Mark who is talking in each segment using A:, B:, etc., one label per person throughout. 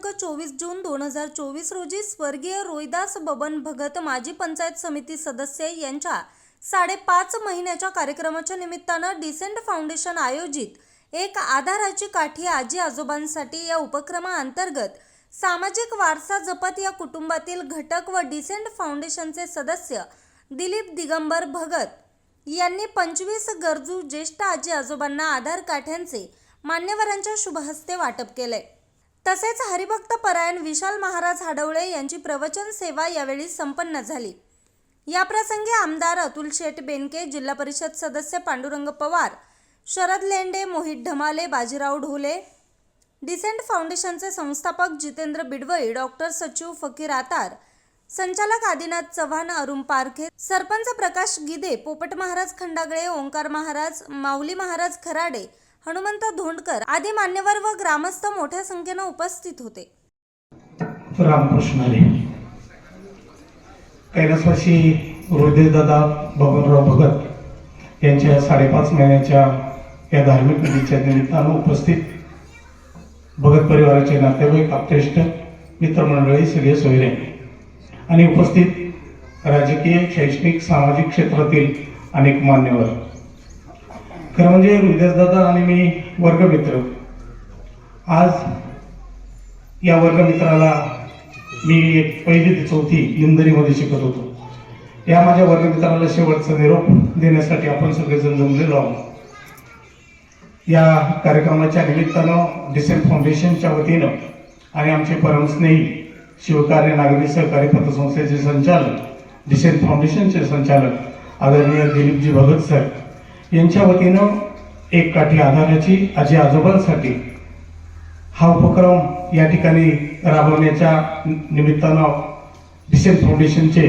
A: चोवीस जून दोन हजार चोवीस रोजी स्वर्गीय रोहिदास बबन भगत माजी पंचायत समिती सदस्य यांच्या साडेपाच महिन्याच्या कार्यक्रमाच्या निमित्तानं डिसेंट फाउंडेशन आयोजित एक आधाराची काठी आजी आजोबांसाठी या उपक्रमाअंतर्गत सामाजिक वारसा जपत या कुटुंबातील घटक व डिसेंट फाउंडेशनचे सदस्य दिलीप दिगंबर भगत यांनी पंचवीस गरजू ज्येष्ठ आजी आजोबांना आधार काठ्यांचे मान्यवरांच्या शुभहस्ते वाटप केले. तसेच हरिभक्त परायण विशाल महाराज हाडवळे यांची प्रवचन सेवा यावेळी संपन्न झाली. याप्रसंगी आमदार अतुल शेठ बेनके जिल्हा परिषद सदस्य पांडुरंग पवार शरद लेंडे मोहित ढमाले बाजीराव ढोले डिसेंट फाउंडेशनचे संस्थापक जितेंद्र बिडवई डॉक्टर सचिव फकीर आतार संचालक आदिनाथ चव्हाण अरुण पारखे सरपंच प्रकाश गिदे पोपट महाराज खंडागळे ओंकार महाराज माऊली महाराज खराडे हनुमंत धोंडकर आदी मान्यवर व ग्रामस्थ मोठ्या संख्येनं उपस्थित होते.
B: रामकृष्ण हरी कैलासवासी दादा बबनराव भगत यांच्या साडेपाच महिन्याच्या या धार्मिक विधीच्या निमित्तानं उपस्थित भगत परिवाराचे नातेवाईक आपतेष्ट मित्रमंडळी सगळे सोयरे आणि उपस्थित राजकीय शैक्षणिक सामाजिक क्षेत्रातील अनेक मान्यवर. खरं म्हणजे दादा आणि मी वर्गमित्र. आज या वर्गमित्राला मी एक पहिली ते चौथी इंदरीमध्ये शिकत होतो. या माझ्या वर्गमित्राला शेवटचा निरोप देण्यासाठी आपण सगळेजण जमलेलो आहोत. या कार्यक्रमाच्या निमित्तानं डिसेंट फाउंडेशनच्या वतीनं आणि आमचे परमस्नेही शिवकार्य नागरी सहकारी पतसंस्थेचे संचालक डिसेंट फाउंडेशनचे संचालक आदरणीय दिलीपजी भगत सर यांच्या वतीनं एक काठी आधाराची आजी आजोबांसाठी हा उपक्रम या ठिकाणी राबवण्याच्या निमित्तानं डिसेंट फाउंडेशनचे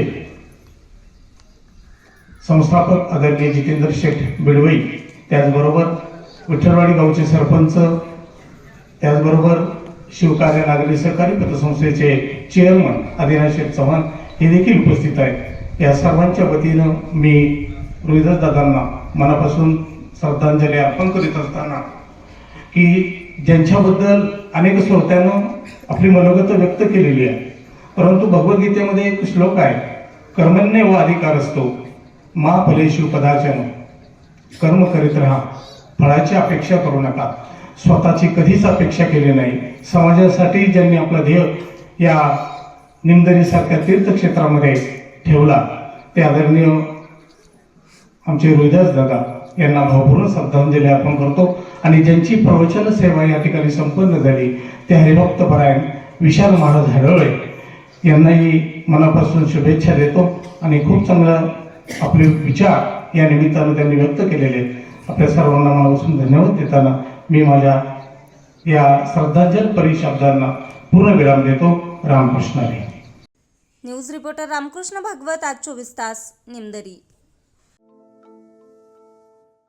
B: संस्थापक आदरणीय जितेंद्र शेठ बिडवई त्याचबरोबर विठ्ठलवाडी गावचे सरपंच त्याचबरोबर शिवकार्य नागरी सहकारी पतसंस्थेचे चेअरमन आदिनाथ शेठ चव्हाण हे देखील उपस्थित आहेत. या सर्वांच्या वतीनं मी रोहिदास दादांना मनापासून श्रद्धांजली अर्पण करीत असताना की ज्यांच्याबद्दल अनेक श्रोत्यानं आपली मनोगत व्यक्त केलेली आहे. परंतु भगवद्गीतेमध्ये एक श्लोक आहे कर्मण्य व अधिकार असतो मा फलेशु पदाचन कर्म करीत राहा फळाची अपेक्षा करू नका. स्वतःची कधीच अपेक्षा केली नाही. समाजासाठी ज्यांनी आपला ध्येय या निमदरीसारख्या तीर्थक्षेत्रामध्ये ठेवला ते आदरणीय आमचे रोहिदास दादा यांना भावपूर्ण श्रद्धांजली अर्पण करतो आणि ज्यांची प्रवचन सेवा या ठिकाणी संपन्न झाली ते हरिभक्त परायण विशाल महाराज हरळे यांनाही मनापासून शुभेच्छा देतो आणि खूप चांगला आपले विचार या निमित्तानं त्यांनी व्यक्त केलेले आपल्या सर्वांना मनापासून धन्यवाद देताना मी माझ्या या श्रद्धांजल परिशब्दांना पूर्ण विराम देतो. रामकृष्ण
A: न्यूज रिपोर्टर रामकृष्ण भागवत आज चोवीस तास निमदरी.